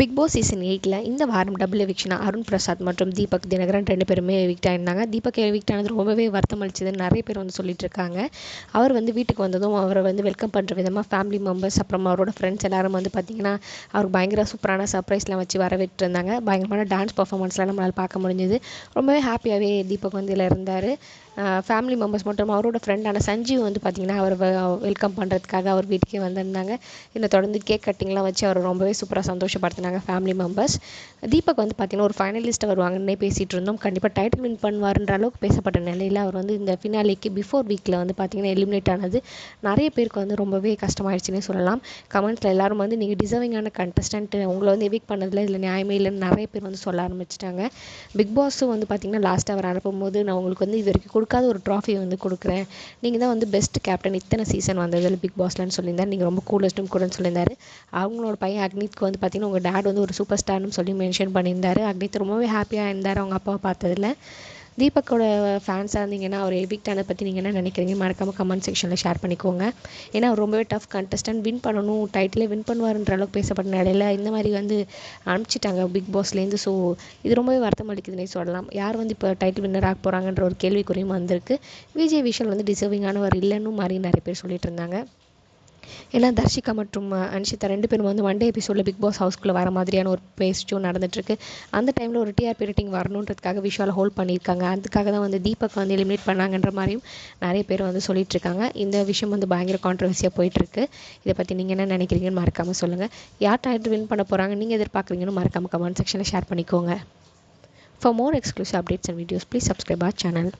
Big Boss season எயிட்டில் இந்த வாரம் டபுள் எவிக்ஷனாக அருண் பிரசாத் மற்றும் தீபக் தினகரன் ரெண்டு பேருமே எவிக்ட் ஆயிருந்தாங்க. தீபக் எவிக்ட் ஆனது ரொம்பவே வருத்தம் அளிச்சதுன்னு நிறைய பேர் வந்து சொல்லிட்டு இருக்காங்க அவர் வந்து வீட்டுக்கு வந்ததும் அவரை வந்து வெல்கம் பண்ணுற விதமாக ஃபேமிலி மெம்பர்ஸ் அப்புறம் அவரோட ஃப்ரெண்ட்ஸ் எல்லாரும் வந்து பார்த்திங்கன்னா அவருக்கு பயங்கர சூப்பரான சர்ப்ரைஸ்லாம் வச்சு வரவேற்றிருந்தாங்க. பயங்கரமான டான்ஸ் பர்ஃபார்மன்ஸ்லாம் நம்மளால் பார்க்க முடிஞ்சுது. ரொம்பவே ஹாப்பியாகவே தீபக் வந்து இதில் இருந்தார். ஃபேமிலி மெம்பர்ஸ் மட்டும் அவரோட ஃப்ரெண்டான சஞ்சீவ் வந்து பார்த்திங்கன்னா அவர் வெல்கம் பண்ணுறதுக்காக அவர் வீட்டுக்கே வந்திருந்தாங்க. இதில் தொடர்ந்து கேக் கட்டிங்லாம் வச்சு அவர் ரொம்பவே சூப்பராக சந்தோஷப்படுத்தினாங்க. ஃபேமிலி மெம்பர்ஸ் தீபக் வந்து பார்த்திங்கன்னா ஒரு ஃபைனலிஸ்ட்டாக வருவாங்கன்னே பேசிகிட்டு இருந்தோம். கண்டிப்பாக டைட்டில் வின் பண்ணுவார்ன்ற அளவுக்கு பேசப்பட்ட நிலையில் அவர் வந்து இந்த ஃபினாலிக்கு பிஃபோர் வீக்கில் வந்து பார்த்திங்கன்னா எலிமினேட் ஆனது நிறைய பேருக்கு வந்து ரொம்பவே கஷ்டமாயிடுச்சுன்னே சொல்லலாம். கமெண்ட்ஸில் எல்லாரும் வந்து நீங்கள் டிசர்விங்கான கண்டஸ்டன்ட் உங்களை வந்து எவிக் பண்ணதில் இதில் நியாயமே இல்லைன்னு நிறைய பேர் வந்து சொல்ல ஆரம்பிச்சிட்டாங்க. பிக் பாஸும் வந்து பார்த்திங்கன்னா லாஸ்ட்டாக அவர் அனுப்பும்போது நான் உங்களுக்கு வந்து இது வரைக்கும் கொடுக்காத ஒரு ட்ராஃபி வந்து கொடுக்குறேன். நீங்கள் தான் வந்து பெஸ்ட் கேப்டன் இத்தனை சீசன் வந்ததில் பிக் பாஸ்லன்னு சொல்லியிருந்தார். நீங்கள் ரொம்ப கூலஸ்ட்டும் கூடன்னு சொல்லியிருந்தார். அவங்களோட பையன் அக்னித்க்கு வந்து பார்த்திங்கன்னா உங்கள் டேட் வந்து ஒரு சூப்பர் ஸ்டார்னு சொல்லி மென்ஷன் பண்ணியிருந்தாரு. அக்னித் ரொம்பவே ஹாப்பியாக இருந்தார். அவங்க அப்பாவை பார்த்ததில். தீபக்கோட ஃபேன்ஸாக இருந்தீங்கன்னா அவர் எவிக்ட் ஆனதை பற்றி நீங்கள் என்ன நினைக்கிறீங்க? மறக்காமல் கமெண்ட் செக்ஷனில் ஷேர் பண்ணிக்கோங்க. ஏன்னா அவர் ரொம்பவே டஃப் கண்டஸ்டன்ட் வின் பண்ணணும். டைட்டிலே வின் பண்ணுவார்ன்ற அளவுக்கு பேசப்பட்ட நிலையில் இந்த மாதிரி வந்து அனுப்பிச்சிட்டாங்க பிக் பாஸ்லேருந்து ஸோ இது ரொம்பவே வருத்தம் அளிக்குதுன்னே சொல்லலாம். யார் வந்து இப்போ டைட்டில் வின்னர் ஆக போகிறாங்கன்ற ஒரு கேள்விக்குறியும் வந்திருக்கு. விஜய் விஷால் வந்து டிசர்விங்கானவர் இல்லைன்னு மாதிரி நிறைய பேர் சொல்லிட்டு இருந்தாங்க. ஏன்னா தர்ஷிகா மற்றும் அன்ஷிதா ரெண்டு பேரும் வந்து ஒன் டே எபிசோடில் பிக் பாஸ் ஹவுஸ்க்குள்ளே வர மாதிரியான ஒரு பேஸ்ட்டும் நடந்துட்டுருக்கு. அந்த டைமில் ஒரு டிஆர்பி ரேட்டிங் வரணுன்றதுக்காக விஷுவலை ஹோல்ட் பண்ணியிருக்காங்க. அதுக்காக தான் வந்து தீபக் வந்து எலிமினேட் பண்ணாங்கன்ற மாதிரியும் நிறைய பேர் வந்து சொல்லிட்டு இருக்காங்க இந்த விஷயம் வந்து பயங்கர கான்ட்ரவர்சியாக போயிட்டுருக்கு. இதை பற்றி நீங்கள் என்ன நினைக்கிறீங்கன்னு மறக்காமல் சொல்லுங்கள் யார் டைட்டில் வின் பண்ண போகிறாங்க நீங்கள் எதிர்பார்க்குறீங்கன்னு மறக்காமல் கமெண்ட் செக்ஷனில் ஷேர் பண்ணிக்கோங்க. For more exclusive updates and videos please subscribe our channel